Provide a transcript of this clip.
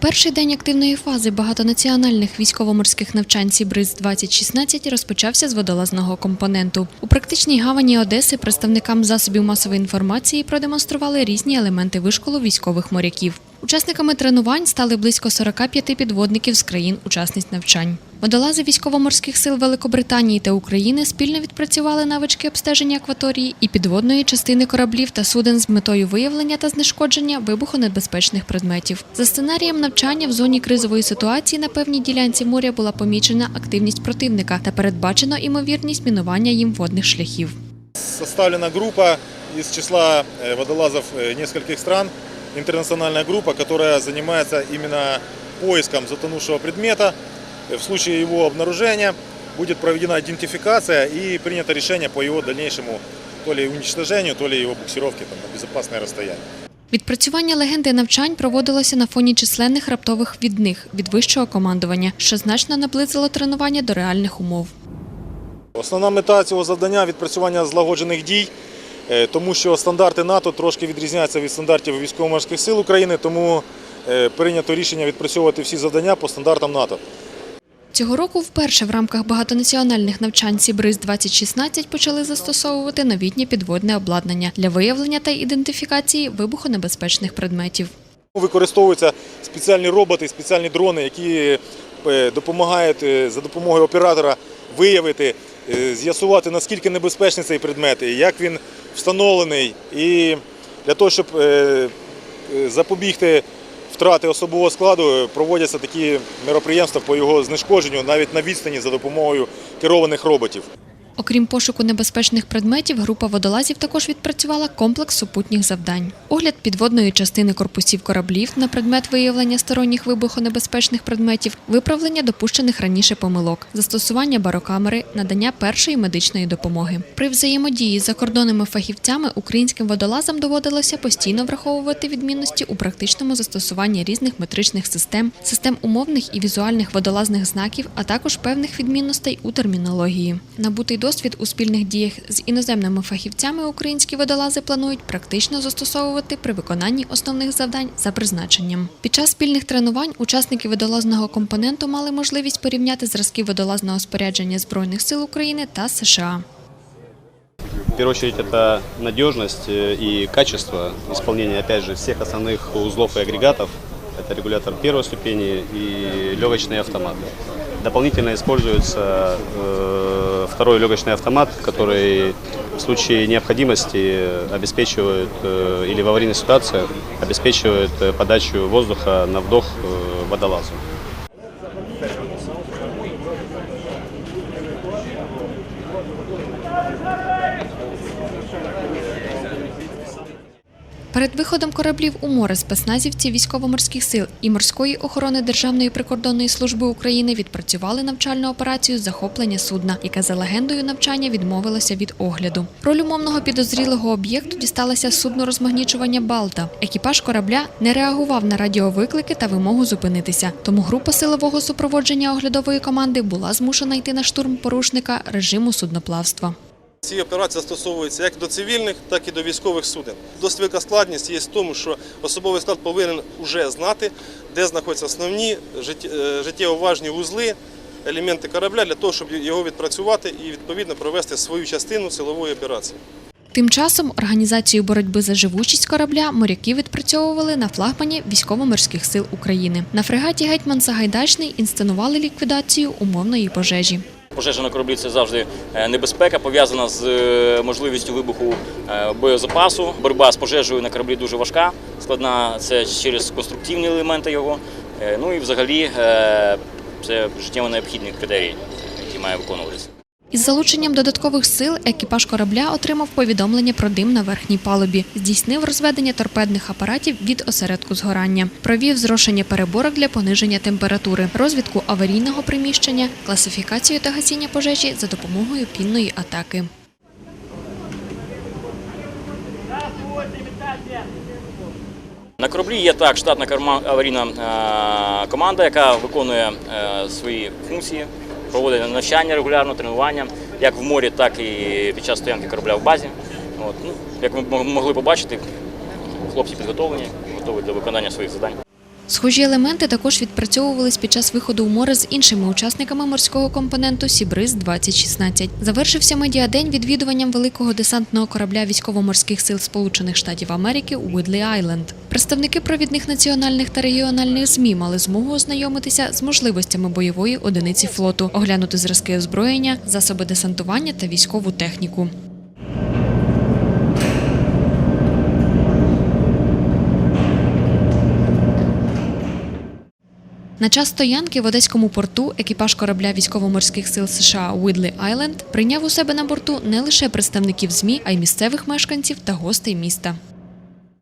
Перший день активної фази багатонаціональних військово-морських навчань Сібриз 2016 розпочався з водолазного компоненту. У практичній гавані Одеси представникам засобів масової інформації продемонстрували різні елементи вишколу військових моряків. Учасниками тренувань стали близько 45 підводників з країн-учасниць навчань. Водолази військово-морських сил Великобританії та України спільно відпрацювали навички обстеження акваторії і підводної частини кораблів та суден з метою виявлення та знешкодження вибухонебезпечних предметів. За сценарієм навчання в зоні кризової ситуації на певній ділянці моря була помічена активність противника та передбачено імовірність мінування їм водних шляхів. Составлена группа из числа э, водолазов э, нескольких стран, интернациональная группа, которая занимается именно поиском затонувшего предмета. В случае его обнаружения будет проведена идентификация и принято решение по его дальнейшему то ли уничтожению, то ли его буксировке там, на безопасное расстояние. Відпрацювання легенди навчань проводилося на фоні численних раптових відних від вищого командування, що значно наблизило тренування до реальних умов. Основна мета цього завдання відпрацювання злагоджених дій, тому що стандарти НАТО трошки відрізняються від стандартів військово-морських сил України, тому е, прийнято рішення відпрацьовувати всі завдання по стандартам НАТО. Цього року вперше в рамках багатонаціональних навчань Сібриз 2016 почали застосовувати новітнє підводне обладнання для виявлення та ідентифікації вибухонебезпечних предметів. Використовуються спеціальні роботи, спеціальні дрони, які е, допомагають е, за допомогою оператора виявити, е, з'ясувати, наскільки небезпечний цей предмет, і як він встановлений. І для того, щоб е, е, запобігти втрати особового складу, проводяться такі мероприємства по його знешкодженню навіть на відстані за допомогою керованих роботів. Окрім пошуку небезпечних предметів, група водолазів також відпрацювала комплекс супутніх завдань. Огляд підводної частини корпусів кораблів на предмет виявлення сторонніх вибухонебезпечних предметів, виправлення допущених раніше помилок, застосування барокамери, надання першої медичної допомоги. При взаємодії з закордонними фахівцями українським водолазам доводилося постійно враховувати відмінності у практичному застосуванні різних метричних систем, систем умовних і візуальних водолазних знаків, а також певних відмінностей у термінології. Набутий досвід у спільних діях з іноземними фахівцями українські водолази планують практично застосовувати при виконанні основних завдань за призначенням. Під час спільних тренувань учасники водолазного компоненту мали можливість порівняти зразки водолазного спорядження Збройних сил України та США. В первую очередь это надежность э, и качество исполнения, опять же, всех основных узлов и агрегатов. Это регулятор первой ступени и легочный автомат. Дополнительно используется э, второй легочный автомат, который в случае необходимости обеспечивает э, или в аварийных ситуациях обеспечивает э, подачу воздуха на вдох э, водолазу. Перед виходом кораблів у море спецназівці військово-морських сил і морської охорони Державної прикордонної служби України відпрацювали навчальну операцію захоплення судна, яке за легендою навчання відмовилося від огляду. Роль умовного підозрілого об'єкту дісталася судну розмагнічування Балта. Екіпаж корабля не реагував на радіовиклики та вимогу зупинитися. Тому група силового супроводження оглядової команди була змушена йти на штурм порушника режиму судноплавства. Ці операції застосовуються як до цивільних, так і до військових суден. Досить велика складність є в тому, що особовий склад повинен вже знати, де знаходяться основні е, життєво важні вузли, елементи корабля для того, щоб його відпрацювати і відповідно провести свою частину силової операції. Тим часом організацію боротьби за живучість корабля моряки відпрацьовували на флагмані військово-морських сил України. На фрегаті Гетьман Сагайдачний інсценували ліквідацію умовної пожежі. Пожежа на кораблі це завжди е, небезпека, пов'язана з е, можливістю вибуху е, боєзапасу. Боротьба з пожежею на кораблі дуже важка, складна це через конструктивні елементи його. Ну і взагалі це життєво необхідний критерій, який має виконуватися. Із залученням додаткових сил екіпаж корабля отримав повідомлення про дим на верхній палубі, здійснив розведення торпедних апаратів від осередку згорання, провів зрошення переборок для пониження температури, розвідку аварійного приміщення, класифікацію та гасіння пожежі за допомогою пінної атаки. На кораблі є так штатна аварійна е, команда, яка виконує е, свої функції, проводить навчання регулярно, тренування, як в морі, так і під час стоянки корабля в базі. От, ну, як ми могли побачити, хлопці підготовлені, готові до виконання своїх завдань. Схожі елементи також відпрацьовувались під час виходу у море з іншими учасниками морського компоненту Сібриз 2016 Завершився медіадень відвідуванням великого десантного корабля військово-морських сил Сполучених Штатів Америки Уидлі Айленд. Представники провідних національних та регіональних змі мали змогу ознайомитися з можливостями бойової одиниці флоту, оглянути зразки озброєння, засоби десантування та військову техніку. На час стоянки в одеському порту екіпаж корабля військово-морських сил США Уидлі Айленд прийняв у себе на борту не лише представників ЗМІ, а й місцевих мешканців та гостей міста.